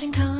วันจัน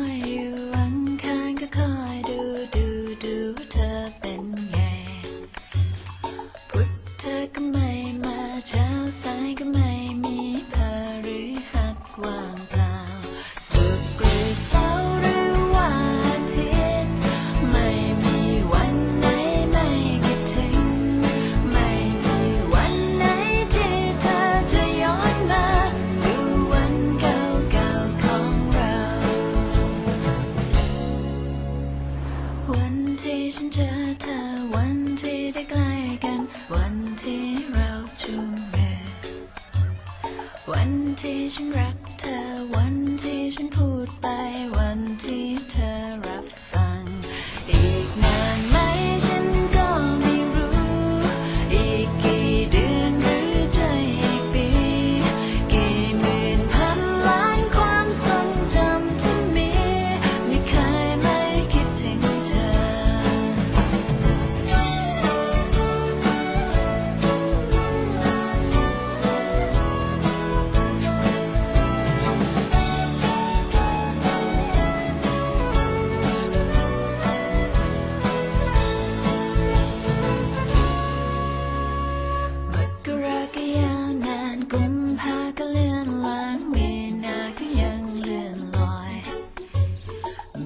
วัน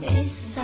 เ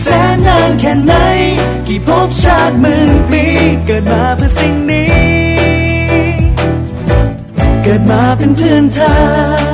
แสนนานแค่ไหน กี่ภพชาติหมื่นปี เกิดมาเพื่อสิ่งนี้ เกิดมาเป็นเพื่อนเธอ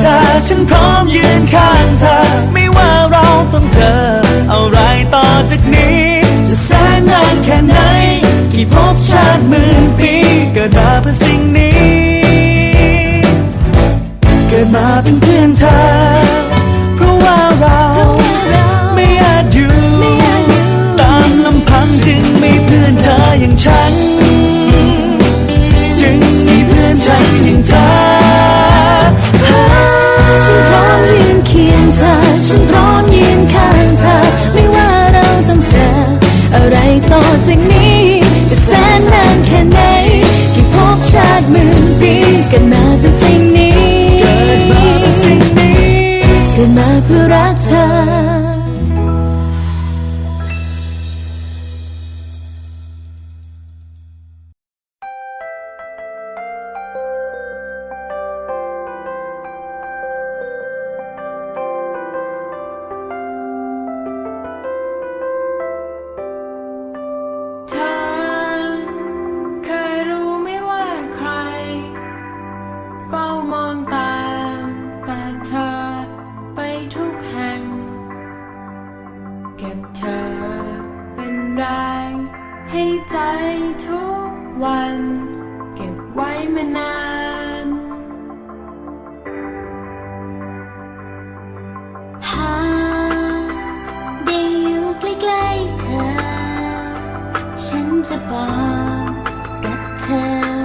เธอ ฉันพร้อมยืนข้างเธอ ไม่ว่าเราต้องเจออะไรต่อจากนี้ จะแสน เกิดมาเป็นสิ่งนี้ เกิดมาเพื่อรักเธอ เก็บเธอเป็นแรงให้ใจทุกวัน เก็บไว้มานานหาได้อยู่ใกล้ๆเธอ ฉันจะบอกกับเธอ